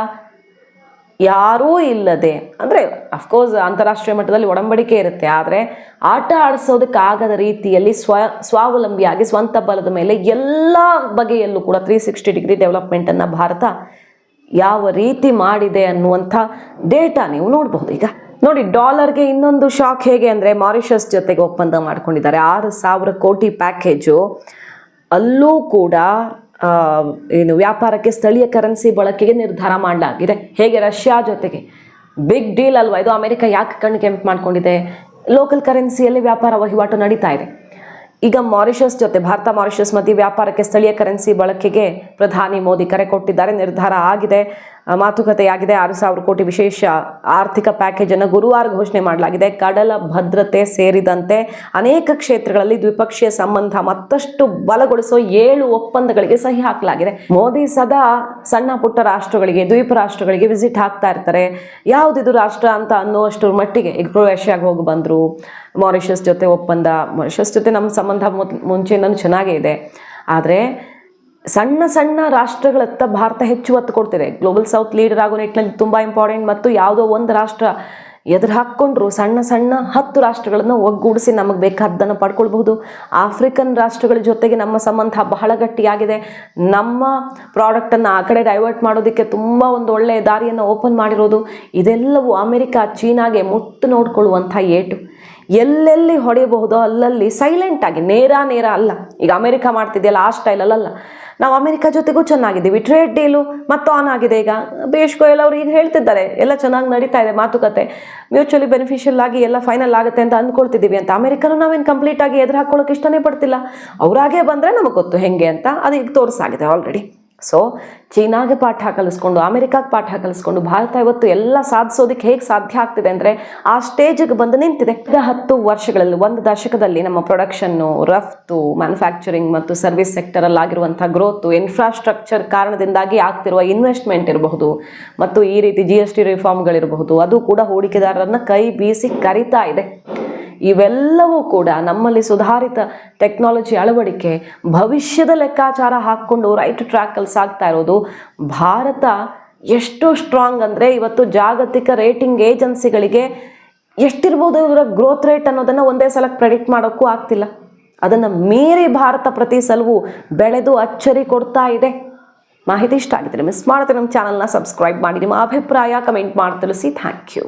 ಯಾರೂ ಇಲ್ಲದೆ, ಅಂದರೆ ಅಫ್ಕೋರ್ಸ್ ಅಂತಾರಾಷ್ಟ್ರೀಯ ಮಟ್ಟದಲ್ಲಿ ಒಡಂಬಡಿಕೆ ಇರುತ್ತೆ, ಆದರೆ ಆಟ ಆಡಿಸೋದಕ್ಕಾಗದ ರೀತಿಯಲ್ಲಿ ಸ್ವ, ಸ್ವಾವಲಂಬಿಯಾಗಿ ಸ್ವಂತ ಬಲದ ಮೇಲೆ ಎಲ್ಲ ಬಗೆಯಲ್ಲೂ ಕೂಡ ತ್ರೀ ಸಿಕ್ಸ್ಟಿ ಡಿಗ್ರಿ ಡೆವಲಪ್ಮೆಂಟನ್ನು ಭಾರತ ಯಾವ ರೀತಿ ಮಾಡಿದೆ ಅನ್ನುವಂಥ ಡೇಟಾ ನೀವು ನೋಡಬಹುದು ಈಗ. ನೋಡಿ ಡಾಲರ್ಗೆ ಇನ್ನೊಂದು ಶಾಕ್ ಹೇಗೆ ಅಂದರೆ ಮಾರಿಷಸ್ ಜೊತೆಗೆ ಒಪ್ಪಂದ ಮಾಡ್ಕೊಂಡಿದ್ದಾರೆ. ಆರು ಸಾವಿರ ಕೋಟಿ ಪ್ಯಾಕೇಜು ಅಲ್ಲೂ ಕೂಡ ಏನು ವ್ಯಾಪಾರಕ್ಕೆ ಸ್ಥಳೀಯ ಕರೆನ್ಸಿ ಬಳಕೆಗೆ ನಿರ್ಧಾರ ಮಾಡಲಾಗಿದೆ. ಹೇಗೆ ರಷ್ಯಾ ಜೊತೆಗೆ? ಬಿಗ್ ಡೀಲ್ ಅಲ್ವಾ? ಇದು ಅಮೆರಿಕ ಯಾಕೆ ಕಣ್ಣು ಕೆಂಪು ಮಾಡ್ಕೊಂಡಿದೆ? ಲೋಕಲ್ ಕರೆನ್ಸಿಯಲ್ಲಿ ವ್ಯಾಪಾರ ವಹಿವಾಟು ನಡೀತಾ ಇದೆ. ಈಗ ಮಾರಿಷಸ್ ಜೊತೆ, ಭಾರತ ಮಾರಿಷಸ್ ಮಧ್ಯೆ ವ್ಯಾಪಾರಕ್ಕೆ ಸ್ಥಳೀಯ ಕರೆನ್ಸಿ ಬಳಕೆಗೆ ಪ್ರಧಾನಿ ಮೋದಿ ಕರೆ ಕೊಟ್ಟಿದ್ದಾರೆ. ನಿರ್ಧಾರ ಆಗಿದೆ. ಮಾತುಕತೆಯಾಗಿದೆ. ಆರು ಸಾವಿರ ಕೋಟಿ ವಿಶೇಷ ಆರ್ಥಿಕ ಪ್ಯಾಕೇಜನ್ನು ಗುರುವಾರ ಘೋಷಣೆ ಮಾಡಲಾಗಿದೆ. ಕಡಲ ಭದ್ರತೆ ಸೇರಿದಂತೆ ಅನೇಕ ಕ್ಷೇತ್ರಗಳಲ್ಲಿ ದ್ವಿಪಕ್ಷೀಯ ಸಂಬಂಧ ಮತ್ತಷ್ಟು ಬಲಗೊಳಿಸೋ ಏಳು ಒಪ್ಪಂದಗಳಿಗೆ ಸಹಿ ಹಾಕಲಾಗಿದೆ. ಮೋದಿ ಸದಾ ಸಣ್ಣ ಪುಟ್ಟ ರಾಷ್ಟ್ರಗಳಿಗೆ, ದ್ವೀಪ ರಾಷ್ಟ್ರಗಳಿಗೆ ವಿಸಿಟ್ ಹಾಕ್ತಾ ಇರ್ತಾರೆ. ಯಾವುದಿದು ರಾಷ್ಟ್ರ ಅಂತ ಅನ್ನುವಷ್ಟರ ಮಟ್ಟಿಗೆ ಈಗ ಕ್ರೊಯೇಷ್ಯಾಗೆ ಹೋಗಿ ಬಂದರು. ಮಾರಿಷಸ್ ಜೊತೆ ಒಪ್ಪಂದ, ಮಾರಿಷಸ್ ಜೊತೆ ನಮ್ಮ ಸಂಬಂಧ ಮುಂಚೆಯಿಂದನೂ ಚೆನ್ನಾಗೇ ಇದೆ. ಆದರೆ ಸಣ್ಣ ಸಣ್ಣ ರಾಷ್ಟ್ರಗಳತ್ತ ಭಾರತ ಹೆಚ್ಚು ಒತ್ತು ಕೊಡ್ತಿದೆ. ಗ್ಲೋಬಲ್ ಸೌತ್ ಲೀಡರ್ ಆಗೋ ನಿಟ್ಟಿನಲ್ಲಿ ತುಂಬ ಇಂಪಾರ್ಟೆಂಟ್ ಮತ್ತು ಯಾವುದೋ ಒಂದು ರಾಷ್ಟ್ರ ಎದುರು ಹಾಕ್ಕೊಂಡ್ರು ಸಣ್ಣ ಸಣ್ಣ ಹತ್ತು ರಾಷ್ಟ್ರಗಳನ್ನು ಒಗ್ಗೂಡಿಸಿ ನಮಗೆ ಬೇಕಾದ್ದನ್ನು ಪಡ್ಕೊಳ್ಬಹುದು. ಆಫ್ರಿಕನ್ ರಾಷ್ಟ್ರಗಳ ಜೊತೆಗೆ ನಮ್ಮ ಸಂಬಂಧ ಬಹಳ ಗಟ್ಟಿಯಾಗಿದೆ. ನಮ್ಮ ಪ್ರಾಡಕ್ಟನ್ನು ಆ ಕಡೆ ಡೈವರ್ಟ್ ಮಾಡೋದಕ್ಕೆ ತುಂಬ ಒಂದು ಒಳ್ಳೆಯ ದಾರಿಯನ್ನು ಓಪನ್ ಮಾಡಿರೋದು. ಇದೆಲ್ಲವೂ ಅಮೆರಿಕ, ಚೀನಾಗೆ ಮುತ್ತು ನೋಡಿಕೊಳ್ಳುವಂಥ ಏಟು. ಎಲ್ಲೆಲ್ಲಿ ಹೊಡೆಯಬಹುದೋ ಅಲ್ಲಲ್ಲಿ ಸೈಲೆಂಟ್ ಆಗಿ, ನೇರ ನೇರ ಅಲ್ಲ. ಈಗ ಅಮೆರಿಕ ಮಾಡ್ತಿದೆಯಲ್ಲ, ಆ ಸ್ಟೈಲಲ್ಲ ನಾವು ಅಮೆರಿಕ ಜೊತೆಗೂ ಚೆನ್ನಾಗಿದ್ದೀವಿ. ಟ್ರೇಡ್ ಡೀಲು ಮತ್ತು ಆನ್ ಆಗಿದೆ ಈಗ. ಪಿಯೂಷ್ ಗೋಯಲ್ ಅವರು ಈಗ ಹೇಳ್ತಿದ್ದಾರೆ, ಎಲ್ಲ ಚೆನ್ನಾಗಿ ನಡೀತಾ ಇದೆ ಮಾತುಕತೆ. ಮ್ಯೂಚುವಲಿ ಬೆನಿಫಿಷಿಯಲ್ ಆಗಿ ಎಲ್ಲ ಫೈನಲ್ ಆಗುತ್ತೆ ಅಂತ ಅಂದ್ಕೊಳ್ತಿದ್ದೀವಿ ಅಂತ. ಅಮೆರಿಕನು ನಾವೇನು ಕಂಪ್ಲೀಟ್ ಆಗಿ ಎದುರು ಹಾಕೊಳ್ಳೋಕೆ ಇಷ್ಟನೇ ಪಡ್ತಿಲ್ಲ. ಅವರಾಗೇ ಬಂದರೆ ನಮಗೆ ಗೊತ್ತು ಹೆಂಗೆ ಅಂತ, ಅದು ಈಗ ತೋರಿಸಾಗಿದೆ ಆಲ್ರೆಡಿ ಸೊ ಚೀನಾಗೆ ಪಾಠ ಕಲಿಸ್ಕೊಂಡು, ಅಮೆರಿಕಾಗೆ ಪಾಠ ಕಲಿಸ್ಕೊಂಡು, ಭಾರತ ಇವತ್ತು ಎಲ್ಲ ಸಾಧಿಸೋದಕ್ಕೆ ಹೇಗೆ ಸಾಧ್ಯ ಆಗ್ತಿದೆ ಅಂದರೆ ಆ ಸ್ಟೇಜಿಗೆ ಬಂದು ನಿಂತಿದೆ. ಈಗ ಹತ್ತು ವರ್ಷಗಳಲ್ಲಿ, ಒಂದು ದಶಕದಲ್ಲಿ ನಮ್ಮ ಪ್ರೊಡಕ್ಷನ್ನು ರಫ್ತು ಮ್ಯಾನುಫ್ಯಾಕ್ಚರಿಂಗ್ ಮತ್ತು ಸರ್ವಿಸ್ ಸೆಕ್ಟರಲ್ಲಿ ಆಗಿರುವಂಥ ಗ್ರೋತು ಇನ್ಫ್ರಾಸ್ಟ್ರಕ್ಚರ್ ಕಾರಣದಿಂದಾಗಿ ಆಗ್ತಿರುವ ಇನ್ವೆಸ್ಟ್ಮೆಂಟ್ ಇರಬಹುದು ಮತ್ತು ಈ ರೀತಿ ಜಿ ಎಸ್ ಟಿ ರಿಫಾರ್ಮ್ಗಳಿರಬಹುದು ಅದು ಕೂಡ ಹೂಡಿಕೆದಾರರನ್ನು ಕೈ ಬೀಸಿ ಕರಿತಾ ಇದೆ. ಇವೆಲ್ಲವೂ ಕೂಡ ನಮ್ಮಲ್ಲಿ ಸುಧಾರಿತ ಟೆಕ್ನಾಲಜಿ ಅಳವಡಿಕೆ, ಭವಿಷ್ಯದ ಲೆಕ್ಕಾಚಾರ ಹಾಕ್ಕೊಂಡು ರೈಟ್ ಟ್ರ್ಯಾಕಲ್ಲಿ ಆಗ್ತಾ ಇರೋದು. ಭಾರತ ಎಷ್ಟು ಸ್ಟ್ರಾಂಗ್ ಅಂದರೆ ಇವತ್ತು ಜಾಗತಿಕ ರೇಟಿಂಗ್ ಏಜೆನ್ಸಿಗಳಿಗೆ ಎಷ್ಟಿರ್ಬೋದು ಇವರ ಗ್ರೋತ್ ರೇಟ್ ಅನ್ನೋದನ್ನು ಒಂದೇ ಸಲ ಪ್ರೆಡಿಕ್ಟ್ ಮಾಡೋಕ್ಕೂ ಆಗ್ತಿಲ್ಲ. ಅದನ್ನು ಮೀರಿ ಭಾರತ ಪ್ರತಿ ಸಲವೂ ಬೆಳೆದು ಅಚ್ಚರಿ ಕೊಡ್ತಾ ಇದೆ. ಮಾಹಿತಿ ಇಷ್ಟ ಆಗಿದ್ದರೆ ಮಿಸ್ ಮಾಡಿದ್ರೆ ನಮ್ಮ ಚಾನಲ್ನ ಸಬ್ಸ್ಕ್ರೈಬ್ ಮಾಡಿ. ನಿಮ್ಮ ಅಭಿಪ್ರಾಯ ಕಮೆಂಟ್ ಮಾಡಿ ತಿಳಿಸಿ ಥ್ಯಾಂಕ್ ಯು